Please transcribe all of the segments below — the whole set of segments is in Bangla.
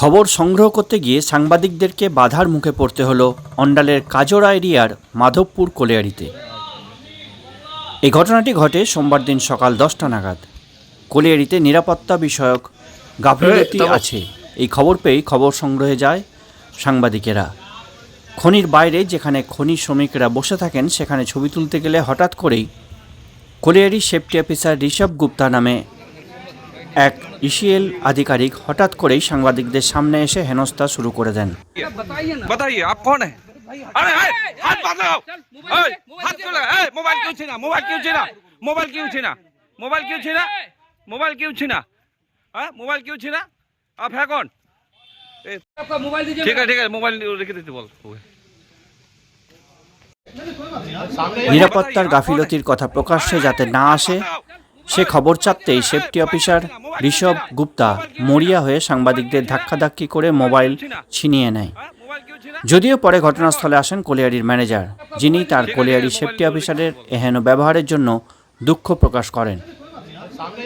খবর সংগ্রহ করতে গিয়ে সাংবাদিকদেরকে বাধার মুখে পড়তে হলো অন্ডালের কাজোড়া এরিয়ার মাধবপুর কোলিয়ারিতে। এই ঘটনাটি ঘটে সোমবার দিন সকাল দশটা নাগাদ। কোলিয়ারিতে নিরাপত্তা বিষয়ক গাফিলতি আছে। এই খবর পেয়েই খবর সংগ্রহে যায় সাংবাদিকেরা। খনির বাইরে যেখানে খনি শ্রমিকরা বসে থাকেন সেখানে ছবি তুলতে গেলে হঠাৎ করেই colliery safety officer Rishabh Gupta নামে এক ইসিএল আধিকারিক হঠাৎ করেই সাংবাদিকদের সামনে এসে হেনস্থা শুরু করে দেন। নিরাপত্তার গাফিলতির কথা প্রকাশ্যে যাতে না আসে সে খবর চাপতেই সেফটি অফিসার ঋষভ গুপ্তা মরিয়া হয়ে সাংবাদিকদের ধাক্কাধাক্কি করে মোবাইল ছিনিয়ে নেয়। যদিও পরে ঘটনাস্থলে আসেন কোলিয়ারির ম্যানেজার, যিনি তার কোলিয়ারি সেফটি অফিসারের এহেন ব্যবহারের জন্য দুঃখ প্রকাশ করেন।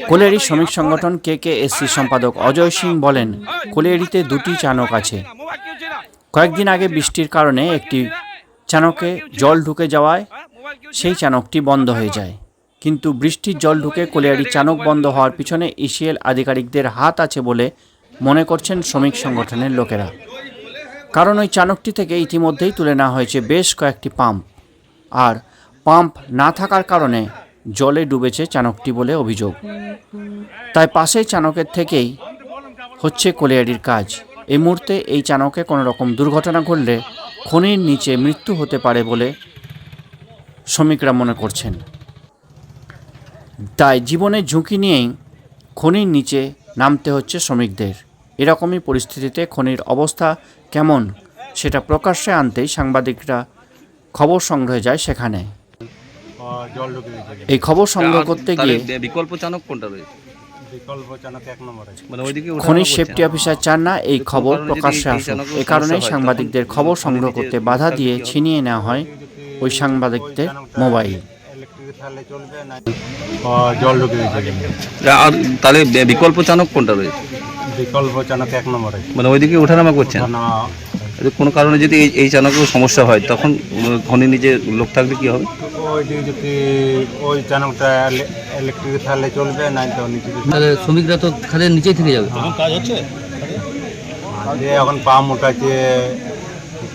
কোলিয়ারি শ্রমিক সংগঠন কে কে এসসি সম্পাদক অজয় সিং বলেন, কোলিয়ারিতে দুটি চানক আছে। কয়েকদিন আগে বৃষ্টির কারণে একটি চানকে জল ঢুকে যাওয়ায় সেই চানকটি বন্ধ হয়ে যায়। কিন্তু বৃষ্টির জল ঢুকে কোলিয়ারি চানক বন্ধ হওয়ার পিছনে ইসিএল আধিকারিকদের হাত আছে বলে মনে করছেন শ্রমিক সংগঠনের লোকেরা। কারণ ওই চানকটি থেকে ইতিমধ্যেই তুলে নেওয়া হয়েছে বেশ কয়েকটি পাম্প। আর পাম্প না থাকার কারণে জলে ডুবেছে চানকটি বলে অভিযোগ। তাই পাশেই চানকের থেকেই হচ্ছে কোলিয়ারির কাজ। এই মুহূর্তে এই চানকে কোনো রকম দুর্ঘটনা ঘটলে খনির নিচে মৃত্যু হতে পারে বলে শ্রমিকরা মনে করছেন। তাই জীবনের ঝুঁকি নিয়েই খনির নিচে নামতে হচ্ছে শ্রমিকদের। এরকমই পরিস্থিতিতে খনির অবস্থা কেমন সেটা প্রকাশ্যে আনতেই সাংবাদিকরা খবর সংগ্রহে যায় সেখানে। এই খবর সংগ্রহ করতে গিয়ে বিকল্প চানক কোনটা রয়েছে? মানে ওইদিকে খনির সেফটি অফিসার চান না এই খবর প্রকাশ্যে আসুক। এ কারণেই সাংবাদিকদের খবর সংগ্রহ করতে বাধা দিয়ে ছিনিয়ে নেওয়া হয় ওই সাংবাদিকদের মোবাইল। ইলেকট্রিক চলবে না? জল ঢুকে গেছে আর তাহলে বিকল্প চানক কোনটা রয়েছে? বিকল্প চানক এক নম্বর। মানে ওইদিকে ওঠানামা করছেন? না কোনো কারণে যদি এই- এই চানকের সমস্যা হয় তখন খনির নিচে লোক থাকলে কি হবে? ওই দিকে যদি ওই চানকটা ইলেকট্রিক থাকলে চলবে না তো নিচে তাহলে শ্রমিকরা তো খাদের নিচেই থেকে যাবে। যে এখন পাম উঠাচ্ছে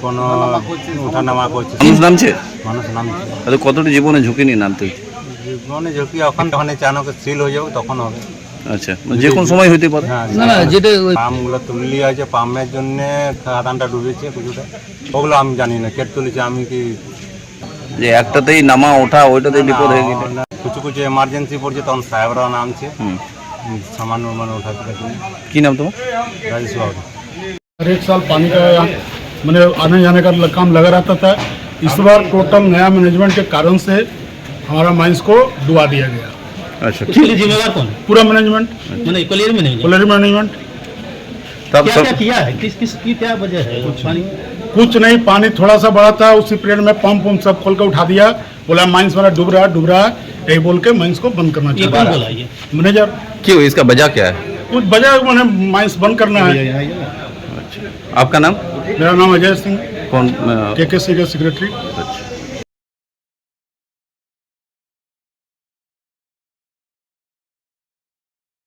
কোনো উঠানামা করছে মানুষ নামছে মানুষ নামছে তাহলে কতটা জীবনে ঝুঁকি নিয়ে নামতে হচ্ছে জীবনে ঝুঁকি এখন যখন এই চানকের সিল হয়ে যাবে তখন হবে আচ্ছা মানে যে কোনো সময় হতে পারে হ্যাঁ না না যেটা ওই পামগুলো তুললি আছে পামের জন্য খাদানটা ডুবেছে কিছুটা ওগুলো আমি জানি না কেট তুলেছে আমি কি যে একটাতেই নামা ওঠা ওইটাতেই বিপদ হয়ে গেলে না, কিছু কিছু এমার্জেন্সি পড়ছে তখন সাহেবরা নামছে হুম হুম, সামান্য মানে উঠাতে পারছি কি নাম তোমার রাজেশ বাবু हर एक साल पानी का यहाँ मैंने आने जाने का काम लगा रहता था। इस बार टोटल नया मैनेजमेंट के कारण से हमारा माइंस को डुबा दिया गया। अच्छा। जिम्मेवार कौन? पूरा मैनेजमेंट मैंने मैनेजमेंट मैनेजमेंट क्या, क्या किया है? किस किस की क्या वजह है? कुछ पानी? कुछ नहीं पानी थोड़ा सा बड़ा था उसी पीरियड में पंप वम्प सब खोल कर उठा दिया। बोला माइंस वाला डूब रहा डूब रहा। यही बोल के माइंस को बंद करना चाहिए मैनेजर क्यों इसका वजह क्या है? कुछ वजह मैंने माइंस बंद करना है। अच्छा। आपका नाम? ਮੇਰਾ ਨਾਮ ਅਜੈ ਸਿੰਘ। ਕੌਣ ਅਹ, ਕੇ ਕੇ ਸੀਗਾ ਸੈਕਟਰੀ